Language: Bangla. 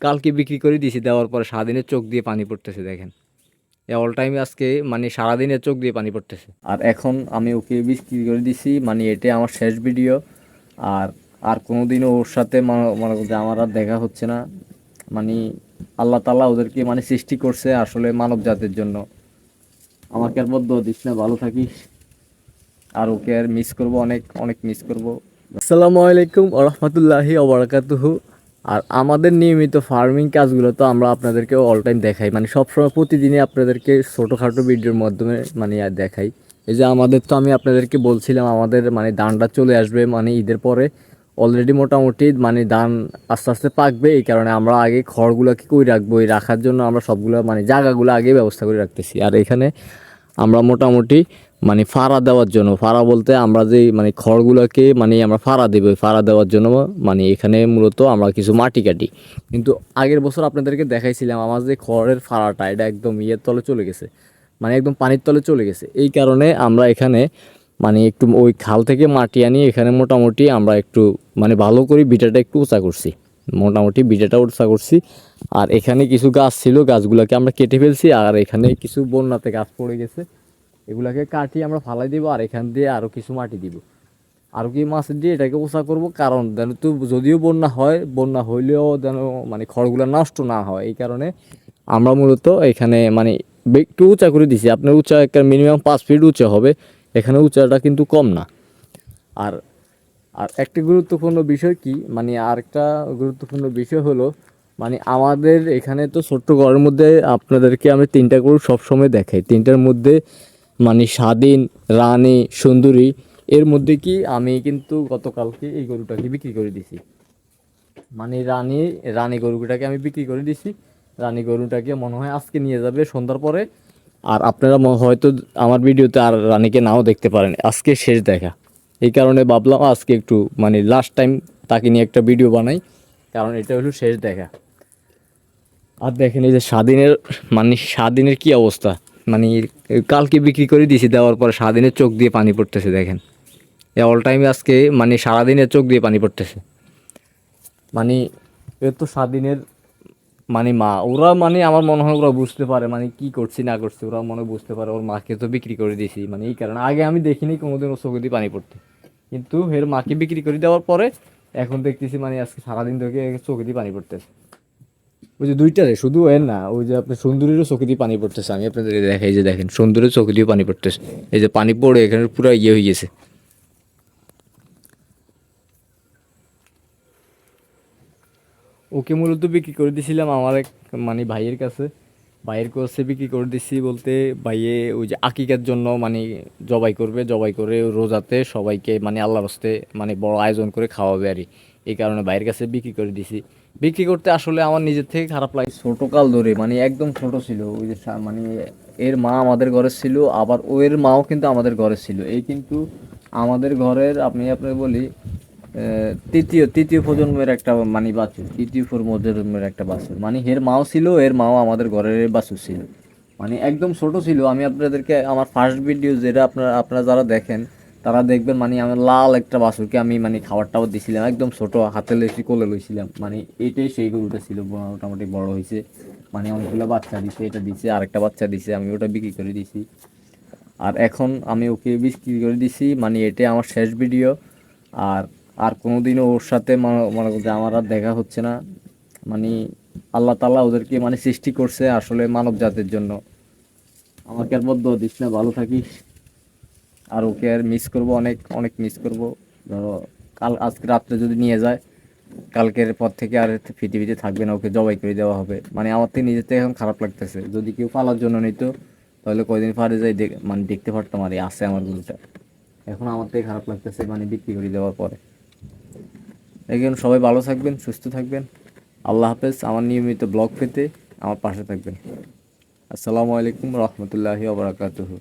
কালকে বিক্রি করে দিয়েছি, দেওয়ার পরে সারাদিনের চোখ দিয়ে পানি পড়তেছে, দেখেন। অল টাইম আজকে মানে সারাদিনের চোখ দিয়ে পানি পড়তেছে। আর এখন আমি ওকে বিক্রি করে দিছি মানে এটাই আমার শেষ ভিডিও আর আর কোনোদিনও ওর সাথে মনে- করতে আমার আর দেখা হচ্ছে না। মানে আল্লাহ তালা ওদেরকে মানে সৃষ্টি করছে আসলে মানব জাতির জন্য। আমাকে আর বদ্ধ দিস না, ভালো থাকিস। আর ওকে আর মিস করব অনেক অনেক মিস করব। আসসালামু আলাইকুম রহমতুল্লাহি ওবরাকাতুহু আর আমাদের নিয়মিত ফার্মিং কাজগুলো তো আমরা আপনাদেরকে অল টাইম দেখাই। মানে সবসময় প্রতিদিনই আপনাদেরকে ছোটোখাটো ভিডিওর মাধ্যমে মানে দেখাই। এই যে আমাদের তো আমি আপনাদেরকে বলছিলাম, আমাদের মানে ধানটা চলে আসবে মানে ঈদের পরে। অলরেডি মোটামুটি মানে ধান আস্তে আস্তে পাকবে, এই কারণে আমরা আগে খড়গুলোকে কই রাখব, এই রাখার জন্য আমরা সবগুলো মানে জায়গাগুলো আগে ব্যবস্থা করে রাখতেছি। আর এখানে আমরা মোটামুটি মানে ফাড়া দেওয়ার জন্য। ফাড়া বলতে আমরা যে মানে খড়গুলোকে মানে আমরা ফাড়া দেবো ফাড়া দেওয়ার জন্য মানে এখানে মূলত আমরা কিছু মাটি কাটি। কিন্তু আগের বছর আপনাদেরকে দেখাইছিলাম আমার যে খড়ের ফাড়াটা, এটা একদম ইয়ের তলে চলে গেছে। মানে একদম পানির তলে চলে গেছে। এই কারণে আমরা এখানে মানে একটু ওই খাল থেকে মাটি আনি, এখানে মোটামুটি আমরা একটু মানে ভালো করে বিটাটা একটু উঁচা করছি। মোটামুটি বিটাটা উঁচা করছি। আর এখানে কিছু গাছ ছিল, গাছগুলোকে আমরা কেটে ফেলছি, আর এখানে কিছু বন্যাতে গাছ পড়ে গেছে। এগুলাকে কাটিয়ে আমরা ফালাই দিব আর এখান দিয়ে আরও কিছু মাটি দিব। আরও কি মাছ দিয়ে এটাকে উঁচা করব, কারণ যেন তো যদিও বন্যা হয়, বন্যা হইলেও যেন মানে খড়গুলো নষ্ট না হয়, এই কারণে আমরা মূলত এখানে মানে একটু উঁচা করে দিছি। আপনার উঁচা একটা মিনিমাম পাঁচ ফিট উঁচা হবে, এখানে উঁচাটা কিন্তু কম না। আর আর একটা গুরুত্বপূর্ণ বিষয় কি মানে আরেকটা গুরুত্বপূর্ণ বিষয় হলো মানে আমাদের এখানে তো ছোট্ট ঘরের মধ্যে আপনাদেরকে আমি তিনটা গরু সবসময় দেখাই। তিনটার মধ্যে মানে স্বাধীন, রানী, সুন্দরী, এর মধ্যে কি আমি কিন্তু গতকালকে এই গরুটাকে বিক্রি করে দিছি। মানে রানী রানী গরুটাকে আমি বিক্রি করে দিছি। রানী গরুটাকে মনে হয় আজকে নিয়ে যাবে সন্ধ্যার পরে। আর আপনারা হয়তো আমার ভিডিওতে আর রানীকে নাও দেখতে পারেন। আজকে শেষ দেখা। এই কারণে ভাবলাম আজকে একটু মানে লাস্ট টাইম তাকে নিয়ে একটা ভিডিও বানাই। কারণ এটা হলো শেষ দেখা। আর দেখেন এই যে স্বাধীনের মানে স্বাধীনের কি অবস্থা। মানে কালকে বিক্রি করে দিয়েছি, দেওয়ার পরে স্বাধীনের চোখ দিয়ে পানি পড়তেছে, দেখেন। এ অল টাইম আজকে মানে সারাদিনের চোখ দিয়ে পানি পড়তেছে। মানে এ তো স্বাধীনের মানে মা, ওরা মানে আমার মনে হয় ওরা বুঝতে পারে মানে কি করছি, না করছি, ওরা মনে বুঝতে পারে, ওর মাকে তো বিক্রি করে দিয়েছি মানে এই কারণে। আগে আমি দেখিনি কোনোদিন ওর চোখে দিয়ে পানি পড়তে। কিন্তু এর মাকে বিক্রি করে দেওয়ার পরে, এখন দেখতেছি মানে আজকে সারাদিন থেকে চোখে দিয়ে পানি পড়তেছে। ওই যে দুইটারে শুধু এর না, ওই যে আপনার সুন্দরীরও চোখে দিয়ে পানি পড়তেছে। আমি আপনাদের দেখাই যে দেখেন সুন্দরীর চোখে দিয়ে পানি পড়তেছে। এই যে পানি পড়ে এখানে পুরো ইয়ে হয়ে গেছে। ওকে মূলত বিক্রি করে দিয়েছিলাম আমার এক মানে ভাইয়ের কাছে। ভাইয়ের কাছে বিক্রি করে দিছি বলতে ভাইয়ে ওই যে আকিকার জন্য মানে জবাই করবে, জবাই করে রোজাতে সবাইকে মানে আল্লাহর হস্তে মানে বড় আয়োজন করে খাওয়াবে আর। এই কারণে ভাইয়ের কাছে বিক্রি করে দিছি। বিক্রি করতে আসলে আমার নিজের থেকে খারাপ লাগে। ছোটো কাল ধরে মানে একদম ছোট ছিল, ওই যে মানে এর মা আমাদের ঘরে ছিল, আবার ও এর মাও কিন্তু আমাদের ঘরে ছিল। এই কিন্তু আমাদের ঘরের আপনি আপনার বলি তৃতীয় তৃতীয় প্রজন্মের একটা মানে বাছুর, তৃতীয় প্রজন্মের একটা বাছুর। মানে এর মাও ছিল, এর মাও আমাদের ঘরের বাছুর ছিল। মানে একদম ছোট ছিল। আমি আপনাদেরকে আমার ফার্স্ট ভিডিও যেটা আপনারা আপনারা যারা দেখেন, তারা দেখবেন মানে আমার লাল একটা বাছুরকে আমি মানে খাবারটাও দিছিলাম, একদম ছোট হাতে লেসি কোলে লইছিলাম। মানে এটাই সেই গরুটা ছিল মোটামুটি বড় হয়েছে মানে অনেকগুলো বাচ্চা দিছে, এটা দিছে, আরেকটা বাচ্চা দিছে, আমি ওটা বিক্রি করে দিছি। আর এখন আমি ওকে বিক্রি করে দিছি মানে এটাই আমার শেষ ভিডিও আর আর কোনোদিনও ওর সাথে মনে- করতে আমার আর দেখা হচ্ছে না মানে আল্লাহ তালা ওদেরকে মানে সৃষ্টি করছে আসলে মানব জাতির জন্য। আমাকে আর বদ্ধ দিস না, ভালো থাকিস। আর ওকে আর মিস করব, অনেক অনেক মিস করব। ধরো, কাল, আজকে রাত্রে যদি নিয়ে যায়, কালকের পর থেকে আর পৃথিবীতে থাকবে না, ওকে জবাই করে দেওয়া হবে। মানে আমার থেকে নিজের থেকে এখন খারাপ লাগতেছে। যদি কেউ পালার জন্য নিত, তাহলে কয়দিন পরে যাই মানে দেখতে পারতাম আর আছে আমার গরুটা এখন আমার থেকে খারাপ লাগতেছে মানে বিক্রি করে দেওয়ার পরে। এখন সবাই ভালো থাকবেন, সুস্থ থাকবেন। আল্লাহ হাফেজ, আমার নিয়মিত ব্লগ পেতে আমার পাশে থাকবেন। আসসালামু আলাইকুম রহমতুল্লাহি ওবরাকাতুহু